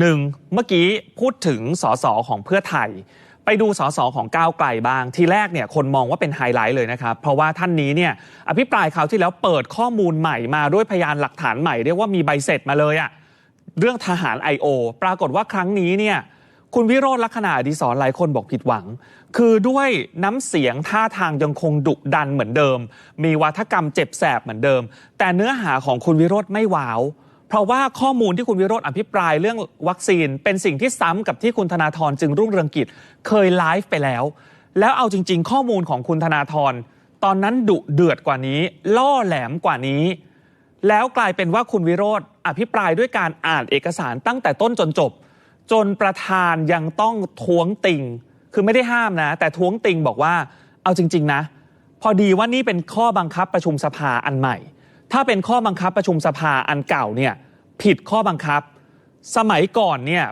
หนึ่งเมื่อกี้พูดถึงสสของเพื่อไทย ไปดูสสของก้าวไกลบ้าง ทีแรกเนี่ยคนมองว่าเป็นไฮไลท์เลยนะครับ เพราะว่าท่านนี้เนี่ยอภิปรายคราวที่แล้วเปิดข้อมูลใหม่มาด้วยพยานหลักฐานใหม่เรียกว่ามีใบเสร็จมาเลยอะเรื่องทหาร I.O. ปรากฏว่าครั้งนี้เนี่ยคุณวิโรธลักษณะอดีศรหลายคนบอกผิดหวัง คือด้วยน้ำเสียงท่าทางยังคงดุดันเหมือนเดิม มีวัฒกรรมเจ็บแสบเหมือนเดิม แต่เนื้อหาของคุณวิโรธไม่ว้าว เพราะว่าข้อมูลที่คุณวิโรธอภิปรายเรื่องวัคซีน เป็นสิ่งที่ซ้ำกับที่คุณธนาธรจึงรุ่งเรืองกิจเคยไลฟ์ไปแล้ว แล้วเอาจริง ๆ ข้อมูลของคุณธนาธรตอนนั้นดุเดือดกว่านี้ ล่อแหลมกว่านี้ แล้วกลายเป็นว่าคุณวิโรธอภิปรายด้วยการอ่านเอกสารตั้งแต่ต้นจนจบ จนประธานยังต้องท้วงติงคือไม่ได้ห้ามนะ แต่ท้วงติงบอกว่าเอาจริง ๆ นะ พอดีว่านี่เป็นข้อบังคับประชุมสภาอันใหม่ ถ้าเป็นข้อบังคับประชุมสภาอันเก่าเนี่ยผิดข้อบังคับ สมัยก่อนเนี่ย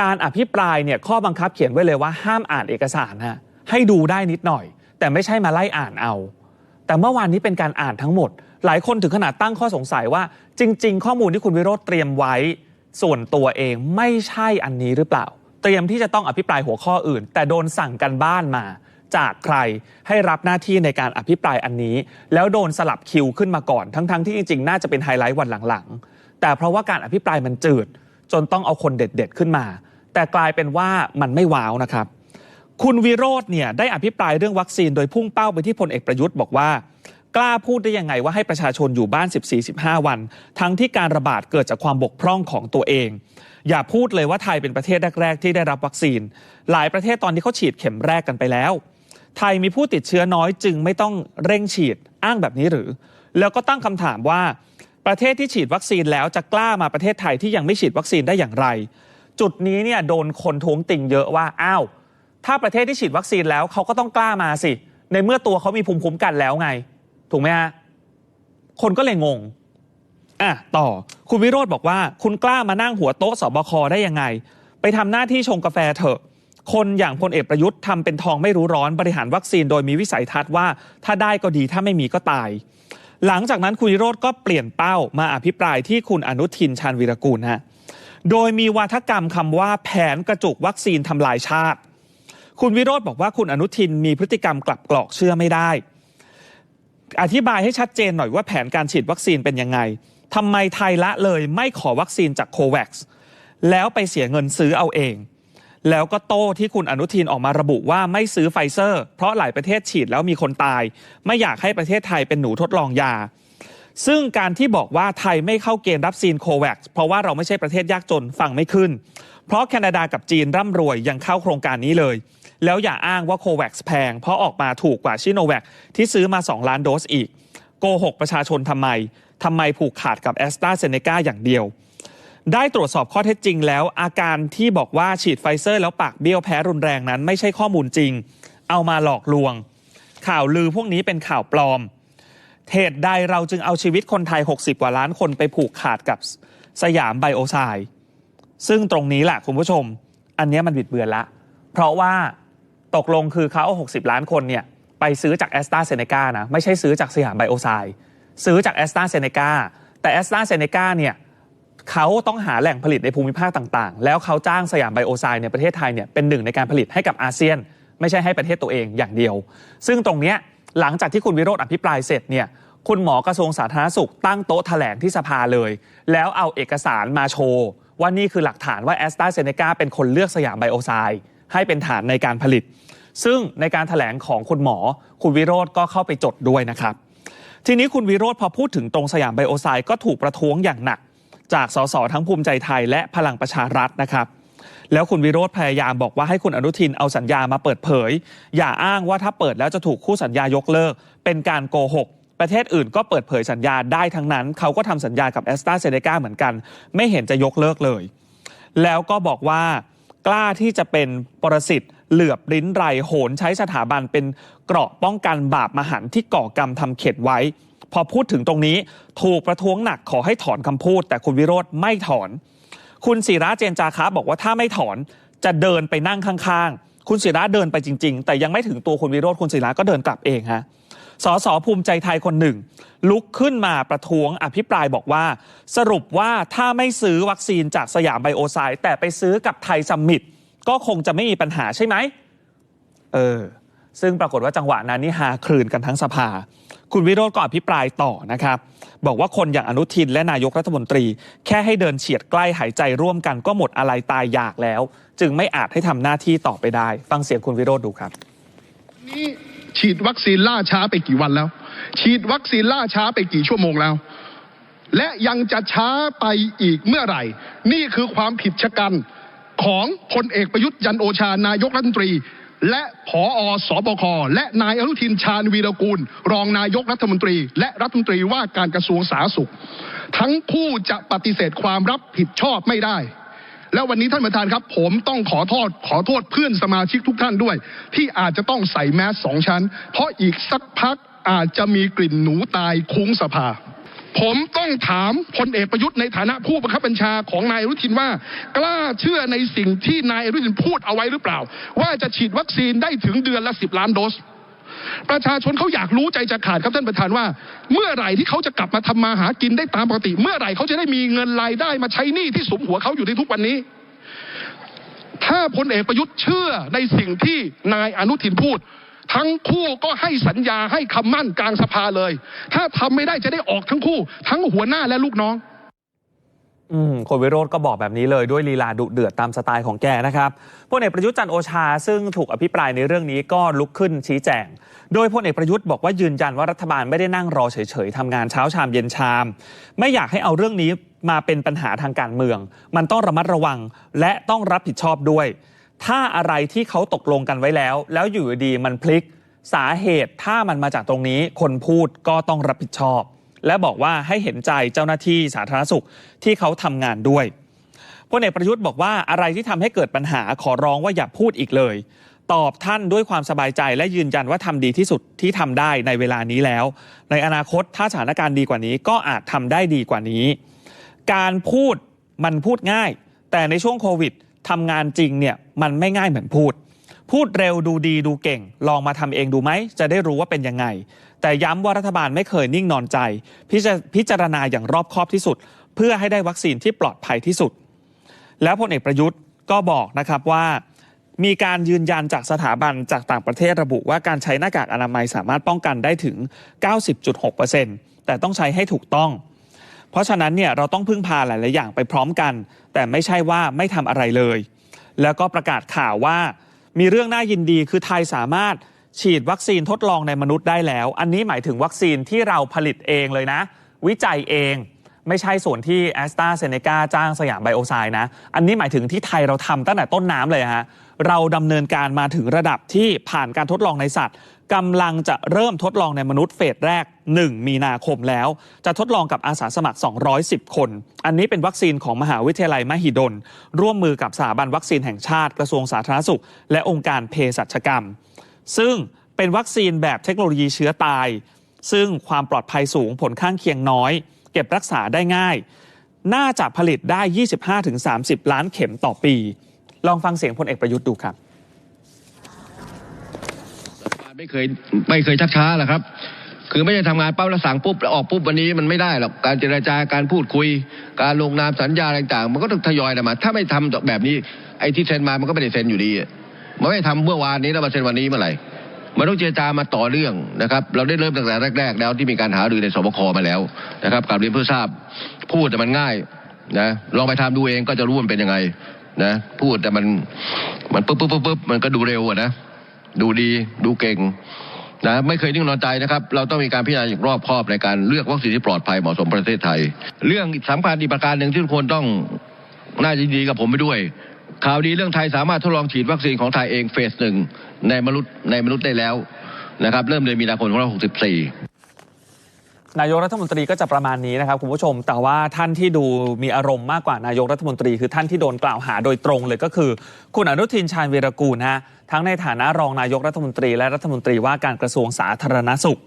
การอภิปรายเนี่ยข้อบังคับเขียนไว้เลยว่าห้ามอ่านเอกสารฮะให้ดูได้นิดหน่อย แต่ไม่ใช่มาไล่อ่านเอา แต่เมื่อวานนี้เป็นการอ่านทั้งหมด หลายคนถึงขนาดตั้งข้อสงสัยว่า จริง ๆ ข้อมูลที่คุณวิโรธเตรียมไว้ ส่วนตัวเองไม่ใช่อันนี้หรือเปล่า เตรียมที่จะต้องอภิปรายหัวข้ออื่น แต่โดนสั่งกันบ้านมา จากใครให้รับหน้าที่ในการอภิปรายอันนี้ แล้วโดนสลับคิวขึ้นมาก่อน ทั้งๆที่จริงๆ น่าจะเป็นไฮไลท์วันหลังๆ แต่เพราะว่าการอภิปรายมันจืด จนต้องเอาคนเด็ดๆขึ้นมา แต่กลายเป็นว่ามันไม่ว้าวนะครับ คุณวิโรธเนี่ยได้อภิปรายเรื่องวัคซีนโดยพุ่งเป้าไปที่พลเอกประยุทธ์บอกว่า กล้าพูดได้ยังไงว่าให้ประชาชนอยู่บ้าน 14-15 วัน ทั้งที่การระบาดเกิดจากความบกพร่องของตัวเองอย่าพูดเลยว่าไทยเป็นประเทศแรก ๆ ที่ได้รับวัคซีน หลายประเทศตอนนี้เขาฉีดเข็มแรกกันไปแล้ว ไทยมีผู้ติดเชื้อน้อยจึงไม่ต้องเร่งฉีดอ้างแบบนี้หรือ แล้วก็ตั้งคำถามว่า ประเทศที่ฉีดวัคซีนแล้วจะกล้ามาประเทศไทยที่ยังไม่ฉีดวัคซีนได้อย่างไร จุดนี้เนี่ยโดนคนท้วงติงเยอะว่าอ้าวถ้าประเทศที่ฉีดวัคซีนแล้วเขาก็ต้องกล้ามาสิ ในเมื่อตัวเขามีภูมิคุ้มกันแล้วไง ถูกไหมฮะคนก็เลยงงอะต่อคุณวิโรธบอกว่า คุณกล้ามานั่งหัวโต๊ะสบคได้ยังไง ไปทำหน้าที่ชงกาแฟเถอะ คนอย่างพลเอกประยุทธ์ทำเป็นทองไม่รู้ร้อนบริหารวัคซีนโดยมีวิสัยทัศน์ว่า ถ้าได้ก็ดีถ้าไม่มีก็ตาย หลังจากนั้นคุณวิโรธก็เปลี่ยนเป้ามาอภิปรายที่คุณอนุทินชาญวีรกูลฮะโดยมีวาทกรรมคำว่าแผนกระจุกวัคซีนทำลายชาติ คุณวิโรธบอกว่าคุณอนุทินมีพฤติกรรมกลับกรอกเชื่อไม่ได้ อธิบายให้ชัดเจนหน่อยว่าแผนการฉีดวัคซีนเป็นยังไงทำไมไทยละเลยไม่ขอวัคซีนจากโควัคแล้วไปเสียเงินซื้อเอาเอง แล้วก็โต้ที่คุณอนุทินออกมาระบุว่าไม่ซื้อไฟเซอร์ เพราะหลายประเทศฉีดแล้วมีคนตาย ไม่อยากให้ประเทศไทยเป็นหนูทดลองยา ซึ่งการที่บอกว่าไทยไม่เข้าเกณฑ์รับซีนโควัคเพราะว่าเราไม่ใช่ประเทศยากจนฟังไม่ขึ้น เพราะแคนาดากับจีนร่ำรวยยังเข้าโครงการนี้เลย แล้วอย่าอ้างว่าโควัคแพง เพราะออกมาถูกกว่าชิโนแวคที่ซื้อมา 2 ล้านโดสอีก โกหกประชาชนทำไมทำไมผูกขาดกับแอสตราเซเนกาอย่างเดียว ได้ตรวจสอบข้อเท็จจริงแล้ว อาการที่บอกว่าฉีดไฟเซอร์แล้วปากเบี้ยวแพ้รุนแรงนั้น ไม่ใช่ข้อมูลจริง เอามาหลอกลวง ข่าวลือพวกนี้เป็นข่าวปลอมเหตุใดเราจึงเอาชีวิตคนไทย 60 กว่าล้านคนไปผูกขาดกับสยามไบโอไซด์ซึ่งตรงนี้แหละคุณผู้ชม อันนี้มันบิดเบือนละ เพราะว่าตกลงคือเขาเอา60 ล้านคนเนี่ยไปซื้อจากแอสตราเซเนกานะ ไม่ใช่ซื้อจากสยามไบโอไซด์ซื้อจากแอสตราเซเนกาแต่แอสตราเซเนกาเนี่ย เขาต้องหาแหล่งผลิตในภูมิภาคต่างๆ แล้วเขาจ้างสยามไบโอไซด์ในประเทศไทยเนี่ยเป็นหนึ่งในการผลิตให้กับอาเซียน ไม่ใช่ให้ประเทศตัวเองอย่างเดียว ซึ่งตรงเนี้ยหลังจากที่คุณวิโรธอภิปรายเสร็จเนี่ยคุณหมอกระทรวงสาธารณสุขตั้งโต๊ะแถลงที่สภาเลย แล้วเอาเอกสารมาโชว์ ว่านี่คือหลักฐานว่าแอสตราเซเนกาเป็นคนเลือกสยามไบโอไซด์ให้เป็นฐานในการผลิต ซึ่งในการถแถลงของคุณหมอ คุณวิโรธก็เข้าไปจดด้วยนะครับ ทีนี้คุณวิโรธพอพูดถึงตรงสยามไบโอไซด์ก็ถูกประท้วงอย่างหนัก จากสสทั้งภูมิใจไทยและพลังประชารัฐนะครับแล้วคุณวิโรธพยายามบอกว่าให้คุณอนุทินเอาสัญญามาเปิดเผย อย่าอ้างว่าถ้าเปิดแล้วจะถูกคู่สัญญายกเลิก เป็นการโกหก ประเทศอื่นก็เปิดเผยสัญญาได้ทั้งนั้น เขาก็ทำสัญญากับแอสตราเซเนกาเหมือนกัน ไม่เห็นจะยกเลิกเลย แล้วก็บอกว่ากล้าที่จะเป็นปรสิตเหลือบลิ้นไรโหนใช้สถาบันเป็นเกราะป้องกันบาปมหันต์ที่ก่อกรรมทำเข็ดไว้ พอพูดถึงตรงนี้ ถูกประท้วงหนักขอให้ถอนคำพูด แต่คุณวิโรธไม่ถอน คุณศิระเจนจาคะบอกว่าถ้าไม่ถอนจะเดินไปนั่งข้างๆ คุณศิระเดินไปจริง ๆ แต่ยังไม่ถึงตัวคุณวิโรธคุณศิระก็เดินกลับเองฮะสสภูมิใจไทยคนหนึ่ง ลุกขึ้นมาประท้วงอภิปรายบอกว่า สรุปว่าถ้าไม่ซื้อวัคซีนจากสยามไบโอไซด์แต่ไปซื้อกับไทยซัมมิตก็คงจะไม่มีปัญหาใช่ไหมเออซึ่งปรากฏว่าจังหวะนั้นนี่หาคลื่นกันทั้งสภา คุณวิโรจน์ก็อภิปรายต่อนะครับ บอกว่าคนอย่างอนุทินและนายกรัฐมนตรี แค่ให้เดินเฉียดใกล้หายใจร่วมกันก็หมดอะไรตายอยากแล้ว จึงไม่อาจให้ทำหน้าที่ต่อไปได้ ฟังเสียงคุณวิโรจน์ดูครับนี้ฉีดวัคซีนล่าช้าไปกี่วันแล้ว ฉีดวัคซีนล่าช้าไปกี่ชั่วโมงแล้ว และยังจะช้าไปอีกเมื่อไหร่ นี่คือความผิดชะกันของพลเอกประยุทธ์จันโอชานายกรัฐมนตรี และผออสบคและนายอนุทินชาญวีรกูล รองนายกรัฐมนตรี และรัฐมนตรีว่าการกระทรวงสาธารณสุข ทั้งคู่จะปฏิเสธความรับผิดชอบไม่ได้ แล้ววันนี้ท่านประธานครับ ผมต้องขอโทษขอโทษเพื่อนสมาชิกทุกท่านด้วย ที่อาจจะต้องใส่แมสสองชั้น เพราะอีกสักพักอาจจะมีกลิ่นหนูตายคุ้งสภา ผมต้องถามพลเอกประยุทธ์ในฐานะผู้บังคับบัญชาของนายอนุทินว่ากล้าเชื่อในสิ่งที่นายอนุทินพูดเอาไว้หรือเปล่า ว่าจะฉีดวัคซีนได้ถึงเดือนละสิบล้านโดส ประชาชนเขาอยากรู้ใจจะขาดครับท่านประธานว่า เมื่อไหร่ที่เขาจะกลับมาทำมาหากินได้ตามปกติ เมื่อไหร่เขาจะได้มีเงินรายได้มาใช้หนี้ที่สมหัวเขาอยู่ในทุกวันนี้ ถ้าพลเอกประยุทธ์เชื่อในสิ่งที่นายอนุทินพูด ทั้งคู่ก็ให้สัญญาให้คำมั่นกลางสภาเลย ถ้าทำไม่ได้จะได้ออกทั้งคู่ ทั้งหัวหน้าและลูกน้องอืมคนวิโรธก็บอกแบบนี้เลยด้วยลีลาดุเดือดตามสไตล์ของแกนะครับพลเอกประยุทธ์จันโอชา ซึ่งถูกอภิปรายในเรื่องนี้ก็ลุกขึ้นชี้แจง โดยพลเอกประยุทธ์บอกว่ายืนยันว่ารัฐบาลไม่ได้นั่งรอเฉยๆทำงานเช้าชามเย็นชาม ไม่อยากให้เอาเรื่องนี้มาเป็นปัญหาทางการเมือง มันต้องระมัดระวังและต้องรับผิดชอบด้วย ถ้าอะไรที่เขาตกลงกันไว้แล้ว แล้วอยู่ดีมันพลิกสาเหตุถ้ามันมาจากตรงนี้คนพูดก็ต้องรับผิดชอบ และบอกว่าให้เห็นใจเจ้าหน้าที่สาธารณสุขที่เขาทำงานด้วยพลเอกประยุทธ์บอกว่าอะไรที่ทำให้เกิดปัญหาขอร้องว่าอย่าพูดอีกเลย ตอบท่านด้วยความสบายใจและยืนยันว่าทำดีที่สุดที่ทำได้ในเวลานี้แล้ว ในอนาคตถ้าสถานการณ์ดีกว่านี้ก็อาจทำได้ดีกว่านี้ การพูดมันพูดง่าย แต่ในช่วงโควิด ทำงานจริงเนี่ยมันไม่ง่ายเหมือนพูด พูดเร็วดูดีดูเก่ง ลองมาทำเองดูไหม จะได้รู้ว่าเป็นยังไง แต่ย้ำว่ารัฐบาลไม่เคยนิ่งนอนใจ พิจารณาอย่างรอบคอบที่สุด เพื่อให้ได้วัคซีนที่ปลอดภัยที่สุด แล้วพลเอกประยุทธ์ก็บอกนะครับว่ามีการยืนยันจากสถาบันจากต่างประเทศระบุว่าการใช้หน้ากากอนามัยสามารถป้องกันได้ถึง 90.6%แต่ต้องใช้ให้ถูกต้อง ราะฉะนั้นเนี่ยเราต้องพึ่งพาหลาย ๆ อย่างไปพร้อมกัน แต่ไม่ใช่ว่าไม่ทำอะไรเลย แล้วก็ประกาศข่าวว่า มีเรื่องน่ายินดีคือไทยสามารถฉีดวัคซีนทดลองในมนุษย์ได้แล้ว อันนี้หมายถึงวัคซีนที่เราผลิตเองเลยนะ วิจัยเองไม่ใช่ส่วนที่แอสตราเซเนกาจ้างสยามไบโอไซด์นะ อันนี้หมายถึงที่ไทยเราทำตั้งแต่ต้นน้ำเลยฮะ เราดำเนินการมาถึงระดับที่ผ่านการทดลองในสัตว์ กำลังจะเริ่มทดลองในมนุษย์เฟสแรก 1 มีนาคมแล้ว จะทดลองกับอาสาสมัคร 210 คน อันนี้เป็นวัคซีนของมหาวิทยาลัยมหิดล ร่วมมือกับสถาบันวัคซีนแห่งชาติกระทรวงสาธารณสุข และองค์การเภสัชกรรม ซึ่งเป็นวัคซีนแบบเทคโนโลยีเชื้อตาย ซึ่งความปลอดภัยสูงผลข้างเคียงน้อย เก็บรักษาได้ง่าย น่าจะผลิตได้ 25-30 ล้านเข็มต่อปี ลองฟังเสียงพลเอกประยุทธ์ดูครับ ไม่เคยไม่เคยชักช้าหรอกครับ คือไม่ใช่ทำงานปั๊บแล้วสั่งปุ๊บแล้วออกปุ๊บวันนี้มันไม่ได้หรอกการเจรจาการพูดคุย การลงนามสัญญาต่างๆ มันก็ต้องทยอยมา ถ้าไม่ทำแบบนี้ไอ้ที่เซ็นมามันก็ไม่ได้เซ็นอยู่ดีมันไม่ทำเมื่อวานนี้แล้วมาเซ็นวันนี้เมื่อไหร่มันต้องเจรจามาต่อเรื่องนะครับ เราได้เริ่มตั้งแต่แรก ๆ แล้วที่มีการหารือในสบคมาแล้วนะครับกลับเรียนเพื่อทราบพูดแต่มันง่ายนะลองไปทำดูเองก็จะรู้มันเป็นยังไงนะพูดแต่มันมันปุ๊บปุ๊บปุ๊บปุ๊บมันก็ดูเร็วอะนะ ดูดีดูเก่งนะไม่เคยนิ่งนอนใจนะครับ เราต้องมีการพิจารณาอย่างรอบคอบในการเลือกวัคซีนที่ปลอดภัยเหมาะสมประเทศไทย เรื่องสำคัญอีกประการหนึ่งที่ทุกคนต้องน่าจะยินดีกับผมไปด้วย ข่าวดีเรื่องไทยสามารถทดลองฉีดวัคซีนของไทยเองเฟสหนึ่งในมนุษย์ในมนุษย์ได้แล้วนะครับ เริ่มเดือนมีนาคม2564 นายกรัฐมนตรีก็จะประมาณนี้นะครับคุณผู้ชม แต่ว่าท่านที่ดูมีอารมณ์มากกว่านายกรัฐมนตรี คือท่านที่โดนกล่าวหาโดยตรงเลยก็คือ คุณอนุทินชาญวีรกูลฮะทั้งในฐานะรองนายกรัฐมนตรีและรัฐมนตรีว่าการกระทรวงสาธารณสุข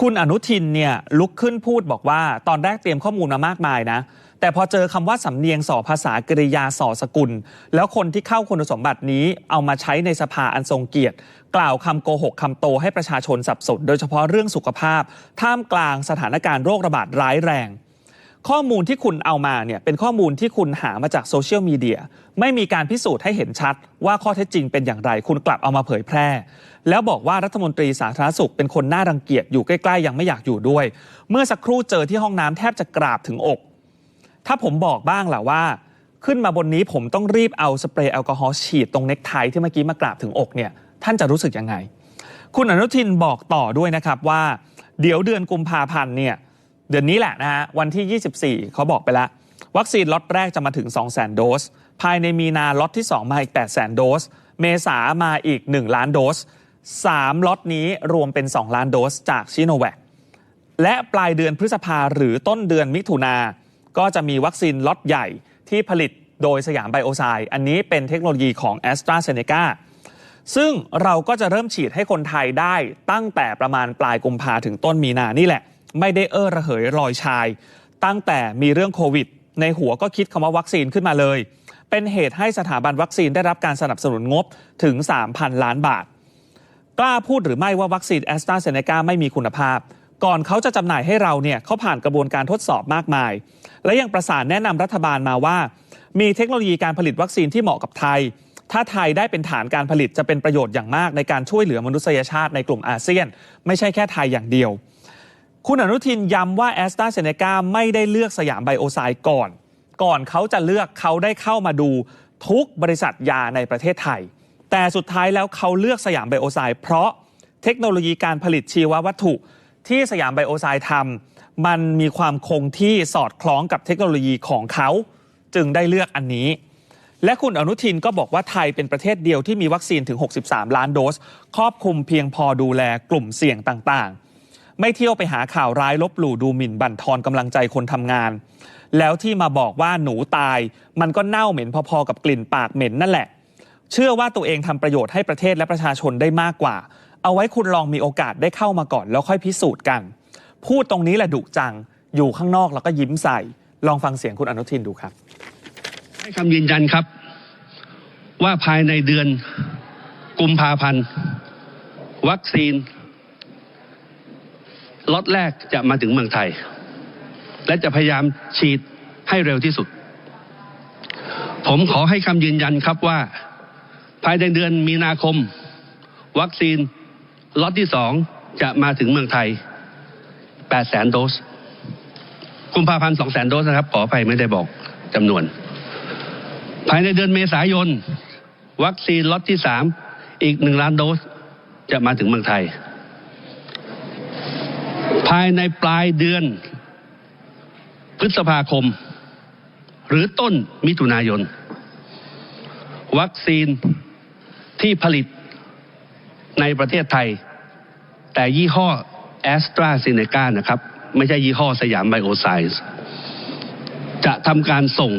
คุณอนุทินเนี่ยลุกขึ้นพูดบอกว่า ตอนแรกเตรียมข้อมูลมามากมายนะ แต่พอเจอคำว่าสำเนียงสอภาษากริยาสอสกุล แล้วคนที่เข้าคุณสมบัตินี้เอามาใช้ในสภาอันทรงเกียรติ กล่าวคำโกหกคำโตให้ประชาชนสับสน โดยเฉพาะเรื่องสุขภาพ ท่ามกลางสถานการณ์โรคระบาดร้ายแรง ข้อมูลที่คุณเอามาเนี่ยเป็นข้อมูลที่คุณหามาจากโซเชียลมีเดียไม่มีการพิสูจน์ให้เห็นชัด ว่าข้อเท็จจริงเป็นอย่างไร คุณกลับเอามาเผยแพร่ แล้วบอกว่ารัฐมนตรีสาธารณสุขเป็นคนน่ารังเกียจอยู่ใกล้ๆยังไม่อยากอยู่ด้วย เมื่อสักครู่เจอที่ห้องน้ำแทบจะกราบถึงอก ถ้าผมบอกบ้างล่ะว่า ขึ้นมาบนนี้ผมต้องรีบเอาสเปรย์แอลกอฮอล์ฉีดตรงเน็กไทที่เมื่อกี้มากราบถึงอกเนี่ยท่านจะรู้สึกยังไง คุณอนุทินบอกต่อด้วยนะครับว่า เดี๋ยวเดือนกุมภาพันธ์เนี่ยเดือนนี้แหละนะฮะวันที่ 24 เขาบอกไปแล้ว วัคซีนล็อตแรกจะมาถึง 200,000 โดส ภายในมีนาล็อตที่ 2 มาอีก 800,000โดส เมษามาอีก 1 ล้านโดส 3 ล็อตนี้รวมเป็น 2 ล้านโดสจากชิโนแวคและปลายเดือนพฤษภาหรือต้นเดือนมิถุนา ก็จะมีวัคซีนล็อตใหญ่ที่ผลิตโดยสยามไบโอไซด์อันนี้เป็นเทคโนโลยีของ a s t r a z เซ e c a ซึ่งเราก็จะเริ่มฉีดให้คนไทยได้ตั้งแต่ประมาณปลายกุมภาถึงต้นมีนานี่แหละ ไม่ได้เอ้อระเหยลอยชาย ตั้งแต่มีเรื่องโควิด ในหัวก็คิดคำว่าวัคซีนขึ้นมาเลย เป็นเหตุให้สถาบันวัคซีนได้รับการสนับสนุนงบถึง 3,000 ล้านบาท กล้าพูดหรือไม่ว่าวัคซีนแอสตราเซเนกาไม่มีคุณภาพ ก่อนเขาจะจำหน่ายให้เราเนี่ยเขาผ่านกระบวนการทดสอบมากมาย และยังประสานแนะนำรัฐบาลมาว่า มีเทคโนโลยีการผลิตวัคซีนที่เหมาะกับไทย ถ้าไทยได้เป็นฐานการผลิตจะเป็นประโยชน์อย่างมากในการช่วยเหลือมนุษยชาติในกลุ่มอาเซียน ไม่ใช่แค่ไทยอย่างเดียว คุณอนุทินย้ำว่าแอสตราเซเนกาไม่ได้เลือกสยามไบโอไซด์ก่อน ก่อนเขาจะเลือกเขาได้เข้ามาดูทุกบริษัทยาในประเทศไทย แต่สุดท้ายแล้วเขาเลือกสยามไบโอไซด์เพราะเทคโนโลยีการผลิตชีววัตถุ ที่สยามไบโอไซด์ทำมันมีความคงที่สอดคล้องกับเทคโนโลยีของเขา จึงได้เลือกอันนี้ และคุณอนุทินก็บอกว่าไทยเป็นประเทศเดียวที่มีวัคซีนถึง 63 ล้านโดส ครอบคลุมเพียงพอดูแลกลุ่มเสี่ยงต่างๆ ไม่เที่ยวไปหาข่าวร้ายลบหลู่ดูหมิ่นบั่นทอนกำลังใจคนทำงาน แล้วที่มาบอกว่าหนูตาย มันก็เน่าเหม็นพอๆกับกลิ่นปากเหม็นนั่นแหละ เชื่อว่าตัวเองทำประโยชน์ให้ประเทศและประชาชนได้มากกว่า เอาไว้คุณลองมีโอกาสได้เข้ามาก่อน แล้วค่อยพิสูจน์กัน พูดตรงนี้แหละดุจัง อยู่ข้างนอกแล้วก็ยิ้มใส่ ลองฟังเสียงคุณอนุทินดูครับให้คำยืนยันครับ ว่าภายในเดือนกุมภาพันธ์ วัคซีนล็อตแรกจะมาถึงเมืองไทย และจะพยายามฉีดให้เร็วที่สุด ผมขอให้คำยืนยันครับว่า ภายในเดือนมีนาคม วัคซีน ล็อตที่สองจะมาถึงเมืองไทย8แสนโดสกุมภาพันธ์2แสนโดสนะครับขออภัยไม่ได้บอกจำนวน ภายในเดือนเมษายน วัคซีนล็อตที่สามอีกหนึ่งล้านโดสจะมาถึงเมืองไทย ภายในปลายเดือนพฤษภาคม หรือต้นมิถุนายน วัคซีนที่ผลิต ในประเทศไทย แต่ยี่ห้อแอสตราเซเนกานะครับ ไม่ใช่ยี่ห้อสยามไบโอไซส์จะทำการส่ง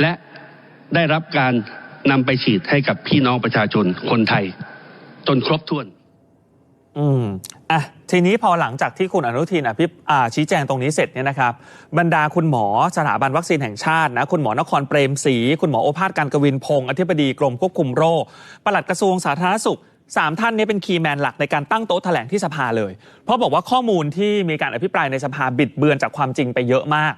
และได้รับการนำไปฉีดให้กับพี่น้องประชาชนคนไทย จนครบถ้วน อืมอะทีนี้พอหลังจากที่คุณอนุทินอภิอ่าชี้แจงตรงนี้เสร็จเนี่ยนะครับ บรรดาคุณหมอสถาบันวัคซีนแห่งชาตินะคุณหมอนครเปรมศรีคุณหมอโอภาสการกวินพงศ์อธิบดีกรมควบคุมโรคปลัดกระทรวงสาธารณสุข สามท่านนี้เป็นคีย์แมนหลักในการตั้งโต๊ะแถลงที่สภาเลย เพราะบอกว่าข้อมูลที่มีการอภิปรายในสภาบิดเบือนจากความจริงไปเยอะมาก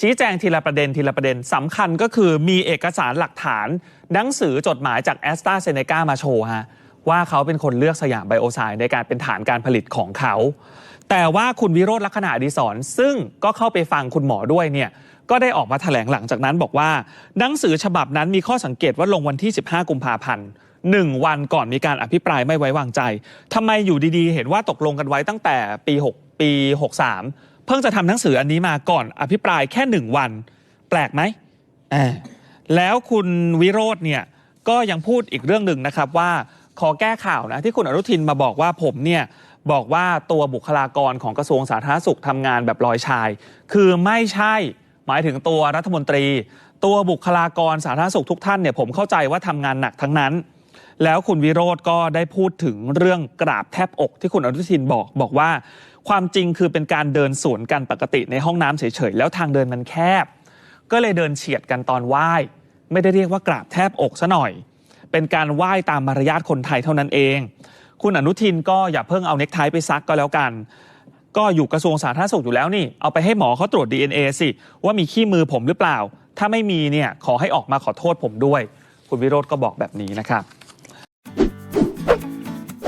ชี้แจงทีละประเด็นทีละประเด็นสำคัญก็คือมีเอกสารหลักฐาน หนังสือจดหมายจากแอสตราเซเนกามาโชว์ฮะว่าเขาเป็นคนเลือกสยามไบโอไซด์ในการเป็นฐานการผลิตของเขา แต่ว่าคุณวิโรธลักษณะอดีศรซึ่งก็เข้าไปฟังคุณหมอด้วยเนี่ยก็ได้ออกมาแถลงหลังจากนั้นบอกว่า หนังสือฉบับนั้นมีข้อสังเกตว่าลงวันที่ 15 กุมภาพันธ์ หนึ่งวันก่อนมีการอภิปรายไม่ไว้วางใจทำไมอยู่ดีๆ เห็นว่าตกลงกันไว้ตั้งแต่ปี 6 ปี 63 เพิ่งจะทำหนังสืออันนี้มาก่อนอภิปรายแค่หนึ่งวัน แปลกไหมอ่าแล้วคุณวิโรธเนี่ยก็ยังพูดอีกเรื่องหนึ่งนะครับว่าขอแก้ข่าวนะที่คุณอนุทินมาบอกว่าผมเนี่ยบอกว่าตัวบุคลากรของกระทรวงสาธารณสุขทำงานแบบลอยชาย คือไม่ใช่หมายถึงตัวรัฐมนตรี ตัวบุคลากรสาธารณสุขทุกท่านเนี่ยผมเข้าใจว่าทำงานหนักทั้งนั้น แล้วคุณวิโรธก็ได้พูดถึงเรื่องกราบแทบอกที่คุณอนุทินบอกบอกว่า ความจริงคือเป็นการเดินสวนกันปกติในห้องน้ำเฉยๆ แล้วทางเดินมันแคบ ก็เลยเดินเฉียดกันตอนไหว้ ไม่ได้เรียกว่ากราบแทบอกซะหน่อย เป็นการไหว้ตามมารยาทคนไทยเท่านั้นเอง คุณอนุทินก็อย่าเพิ่งเอาเน็กไทไปซักก็แล้วกันก็อยู่กระทรวงสาธารณสุขอยู่แล้วนี่ เอาไปให้หมอเขาตรวจ DNA สิ ว่ามีขี้มือผมหรือเปล่า ถ้าไม่มีเนี่ยขอให้ออกมาขอโทษผมด้วย คุณวิโรธก็บอกแบบนี้นะครับ